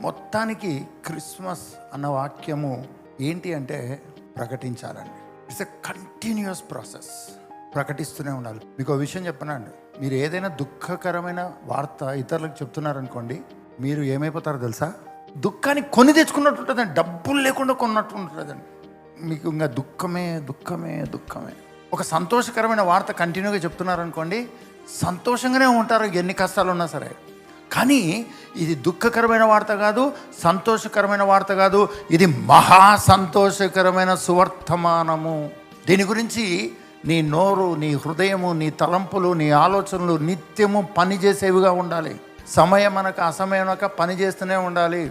మొత్తానికి క్రిస్మస్ అన్న వాక్యము ఏంటి అంటే ప్రకటించాలండి. ఇట్స్ ఎ కంటిన్యూస్ ప్రాసెస్ ప్రకటిస్తూనే ఉండాలి. మీకు ఒక విషయం చెప్పనండి మీరు ఏదైనా దుఃఖకరమైన వార్త ఇతరులకు చెప్తున్నారనుకోండి మీరు ఏమైపోతారో తెలుసా? దుఃఖాన్ని కొని తెచ్చుకున్నట్టు ఉంటుందండి. డబ్బులు లేకుండా కొన్నట్టు ఉంటుందండి. మీకు ఇంకా దుఃఖమే దుఃఖమే దుఃఖమే. ఒక సంతోషకరమైన వార్త కంటిన్యూగా చెప్తున్నారనుకోండి సంతోషంగానే ఉంటారు. ఎన్ని కష్టాలు ఉన్నా సరే. కానీ ఇది దుఃఖకరమైన వార్త కాదు సంతోషకరమైన వార్త కాదు ఇది మహా సంతోషకరమైన సువర్తమానము. దీని గురించి నీ నోరు నీ హృదయము నీ తలంపులు నీ ఆలోచనలు నిత్యము పనిచేసేవిగా ఉండాలి. సమయం అనక అసమయం అనక పని చేస్తూనే ఉండాలి.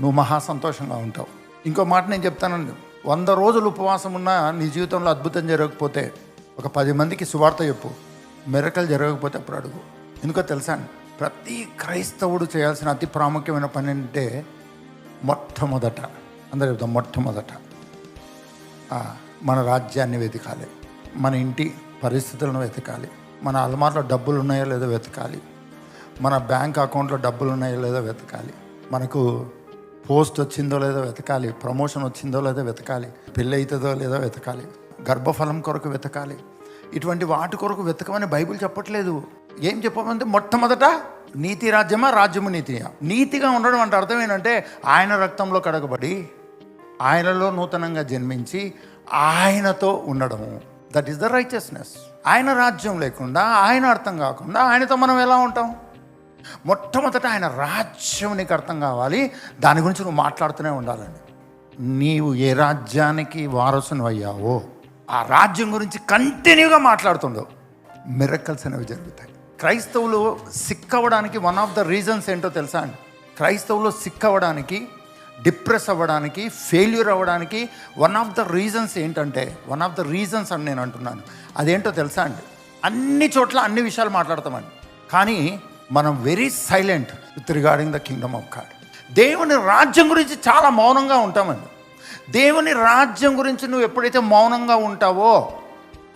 నువ్వు మహా సంతోషంగా ఉంటావు. ఇంకో మాట నేను చెప్తానండి. వంద రోజులు ఉపవాసం ఉన్నా నీ జీవితంలో అద్భుతం జరగకపోతే ఒక పది మందికి సువార్త చెప్పు. మెరకలు జరగకపోతే అప్పుడు అడుగు. ఎందుకో తెలుసా అండి? ప్రతి క్రైస్తవుడు చేయాల్సిన అతి ప్రాముఖ్యమైన పని అంటే మొట్టమొదట అందరు చెప్తాం మొట్టమొదట మన రాజ్యాన్ని వెతకాలి మన ఇంటి పరిస్థితులను వెతకాలి మన అలమార్లో డబ్బులు ఉన్నాయో లేదో వెతకాలి మన బ్యాంక్ అకౌంట్లో డబ్బులు ఉన్నాయో లేదో వెతకాలి మనకు పోస్ట్ వచ్చిందో లేదో వెతకాలి ప్రమోషన్ వచ్చిందో లేదో వెతకాలి పెళ్ళి అవుతుందో లేదో వెతకాలి గర్భఫలం కొరకు వెతకాలి ఇటువంటి వాటి కొరకు వెతకమని బైబిల్ చెప్పట్లేదు. ఏం చెప్పమంటే మొట్టమొదట నీతి రాజ్యమా రాజ్యము నీతియా? నీతిగా ఉండడం అంటే అర్థం ఏంటంటే ఆయన రక్తంలో కడగబడి ఆయనలో నూతనంగా జన్మించి ఆయనతో ఉండడము. దట్ ఈస్ ద రైచియస్నెస్ ఆయన రాజ్యం లేకుండా ఆయన అర్థం కాకుండా ఆయనతో మనం ఎలా ఉంటాం? మొట్టమొదట ఆయన రాజ్యం నీకు అర్థం కావాలి. దాని గురించి నువ్వు మాట్లాడుతూనే ఉండాలండి. నీవు ఏ రాజ్యానికి వారసును అయ్యావో ఆ రాజ్యం గురించి కంటిన్యూగా మాట్లాడుతుండవు. మిరకల్స్ అనేవి జరుగుతాయి. క్రైస్తవులు సిక్ అవ్వడానికి వన్ ఆఫ్ ద రీజన్స్ ఏంటో తెలుసా అండి? క్రైస్తవులు సిక్ అవ్వడానికి డిప్రెస్ అవ్వడానికి ఫెయిల్యూర్ అవ్వడానికి వన్ ఆఫ్ ద రీజన్స్ ఏంటంటే వన్ ఆఫ్ ద రీజన్స్ అని నేను అంటున్నాను. అదేంటో తెలుసా అండి? అన్ని చోట్ల అన్ని విషయాలు మాట్లాడతామండి. కానీ మనం very silent with regarding the kingdom of God దేవుని రాజ్యం గురించి చాలా మౌనంగా ఉంటామండి. దేవుని రాజ్యం గురించి నువ్వు ఎప్పుడైతే మౌనంగా ఉంటావో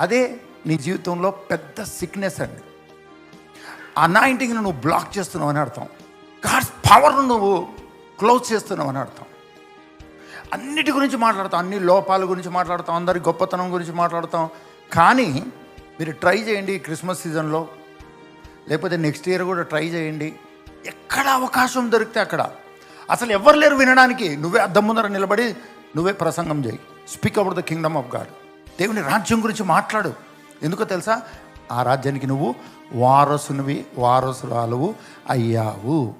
అదే నీ జీవితంలో పెద్ద సిక్నెస్ అండి. అనాయింటింగ్ని నువ్వు బ్లాక్ చేస్తున్నావు అని అర్థం. గాడ్స్ పవర్ను నువ్వు క్లోజ్ చేస్తున్నావు అని అర్థం. అన్నిటి గురించి మాట్లాడతాం అన్ని లోపాల గురించి మాట్లాడతాం అందరి గొప్పతనం గురించి మాట్లాడతాం. కానీ మీరు ట్రై చేయండి క్రిస్మస్ సీజన్లో. లేకపోతే నెక్స్ట్ ఇయర్ కూడా ట్రై చేయండి. ఎక్కడ అవకాశం దొరికితే అక్కడ. అసలు ఎవరు లేరు వినడానికి. నువ్వే అద్దం ముందర నిలబడి నువ్వే ప్రసంగం చేయి. Speak out the kingdom of God దేవుని రాజ్యం గురించి మాట్లాడు. ఎందుకో తెలుసా? ఆ రాజ్యానికి నువ్వు వారసునివి వారసురాలువు అయ్యావు.